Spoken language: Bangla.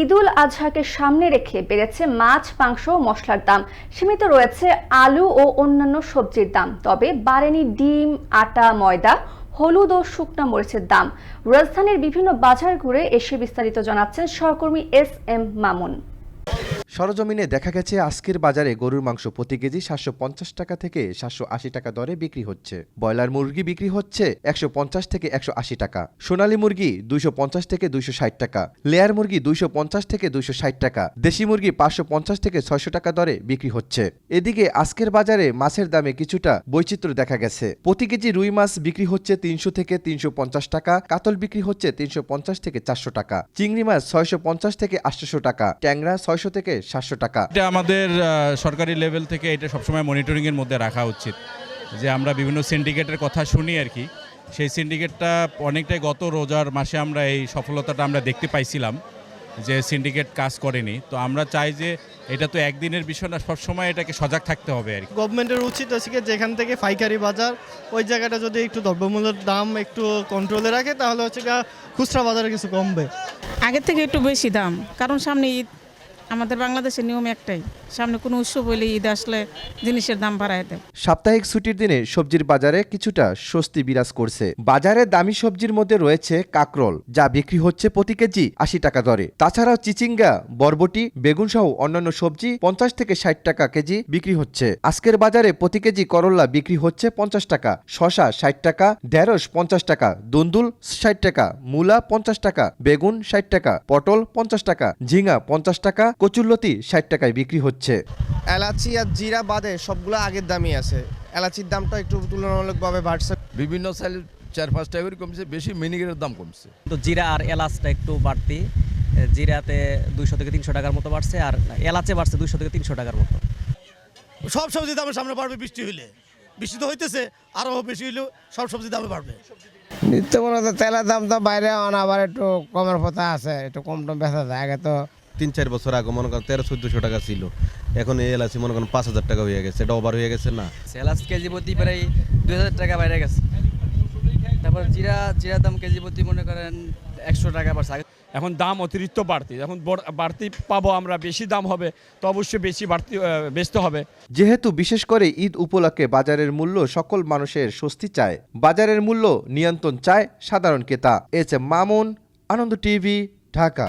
ঈদুল আজহাকে সামনে রেখে বেড়েছে মাছ, মাংস মশলার দাম। সীমিত রয়েছে আলু ও অন্যান্য সবজির দাম। তবে বাড়েনি ডিম, আটা, ময়দা, হলুদ ও শুকনো মরিচের দাম। রাজধানীর বিভিন্ন বাজার ঘুরে এসে বিস্তারিত জানাচ্ছেন সহকর্মী এস এম মামুন। সরজমিনে দেখা গেছে আজকের বাজারে গরুর মাংস প্রতি কেজি সাতশো পঞ্চাশ টাকা থেকে সাতশো আশি টাকা দরে বিক্রি হচ্ছে। ব্রয়লার মুরগি বিক্রি হচ্ছে একশো পঞ্চাশ থেকে একশো আশি টাকা। সোনালী মুরগি দুইশো পঞ্চাশ থেকে দুইশো ষাট টাকা। লেয়ার মুরগি দুইশো পঞ্চাশ থেকে দুইশো ষাট টাকা। দেশি মুরগি পাঁচশো পঞ্চাশ থেকে ছয়শো টাকা দরে বিক্রি হচ্ছে। এদিকে আজকের বাজারে মাছের দামে কিছুটা বৈচিত্র্য দেখা গেছে। প্রতি কেজি রুই মাছ বিক্রি হচ্ছে তিনশো থেকে তিনশো পঞ্চাশ টাকা, কাতল বিক্রি হচ্ছে তিনশো পঞ্চাশ থেকে চারশো টাকা, চিংড়ি মাছ ছয়শো পঞ্চাশ থেকে আটশোশো টাকা, ট্যাংরা ছয়শো থেকে সাতশো টাকা। এটা আমাদের সরকারি লেভেল থেকে এটা সবসময় মনিটরিংয়ের মধ্যে রাখা উচিত। যে আমরা বিভিন্ন সিন্ডিকেটের কথা শুনি আর কি। সেই সিন্ডিকেটটা অনেকটাই গত রোজার মাসে আমরা এই সফলতাটা আমরা দেখতে পাইছিলাম যে সিন্ডিকেট কাজ করেনি। তো আমরা চাই যে এটা তো একদিনের বিষয় না সবসময় এটাকে সজাগ থাকতে হবে আর কি। গভর্নমেন্টের উচিত আছে কি যেখান থেকে পাইকারি বাজার ওই জায়গাটা যদি একটু দ্রব্যমূল্যের দাম একটু কন্ট্রোলে রাখে তাহলে হচ্ছে গিয়ে খুচরা বাজারে কিছু কমবে। আগের থেকে একটু বেশি দাম কারণ সামনে ঈদ আমাদের বাংলাদেশের নিয়ম একটাই, সামনে কোনো উৎসব হইলে ঈদ আসলে জিনিসের দাম বাড়ায় দেয়। সাপ্তাহিক ছুটির দিনে সবজির বাজারে কিছুটা স্বস্তি বিরাজ করছে। বাজারে দামি সবজির মধ্যে রয়েছে কাকরল, যা বিক্রি হচ্ছে প্রতি কেজি আশি টাকা দরে। তাছাড়াও চিচিঙ্গা, বরবটি বেগুন সহ অন্যান্য সবজি পঞ্চাশ থেকে ষাট টাকা কেজি বিক্রি হচ্ছে। আজকের বাজারে প্রতি কেজি করল্লা বিক্রি হচ্ছে পঞ্চাশ টাকা শশা ষাট টাকা, ঢেঁড়স পঞ্চাশ টাকা, দুন্দুল ষাট টাকা, মূলা পঞ্চাশ টাকা, বেগুন ষাট টাকা, পটল পঞ্চাশ টাকা, ঝিঙা পঞ্চাশ টাকা কচুরলতি ষাট টাকায় বিক্রি হচ্ছে। এলাচি আর জিরা বাদে সবগুলো আগের দামই আছে। এলাচির দামটা একটু তুলনামূলকভাবে বাড়ছে। বিভিন্ন সাইল চার পাঁচ টাকা করে কমছে বেশি মিনিকেটের দাম কমছে। তো জিরা আর এলাচটা একটু বাড়তি। জিরাতে দুইশো থেকে তিনশো টাকার মতো বাড়ছে আর এলাচে বাড়ছে দুইশো থেকে তিনশো টাকার মতো। সব সবজি দামের সামনে বাড়বে বৃষ্টি হইলে। বৃষ্টি তো হইতেছে আরও বেশি হইলেও সব সবজি দামে বাড়বে। নিত্য তো তেলের দাম তো বাইরে আনা আবার একটু কমের কথা আছে একটু কম টম বেচা যায়। আগে তো তিন চার বছর আগে মনে করেন তেরো চোদ্দশো টাকা ছিল। এখন এই এলাচি মনে করেন পাঁচ হাজার টাকা হয়ে গেছে এটা ওভার হয়ে গেছে না? এলাচ কেজি প্রতি প্রায় দুই হাজার টাকা বাইরে গেছে। তারপর জিরা জিরা দাম কেজি প্রতি মনে করেন একশো টাকা বাড়ছে। এখন দাম অতিরিক্ত বাড়তি এখন বাড়তি পাবো আমরা বেশি দাম হবে তো অবশ্যই বেশি বাড়তি বেচতে হবে। যেহেতু বিশেষ করে ঈদ উপলক্ষে বাজারের মূল্য সকল মানুষের স্বস্তি চায় বাজারের মূল্য নিয়ন্ত্রণ চায় সাধারণ ক্রেতা। S M Mamun Ananda TV Dhaka.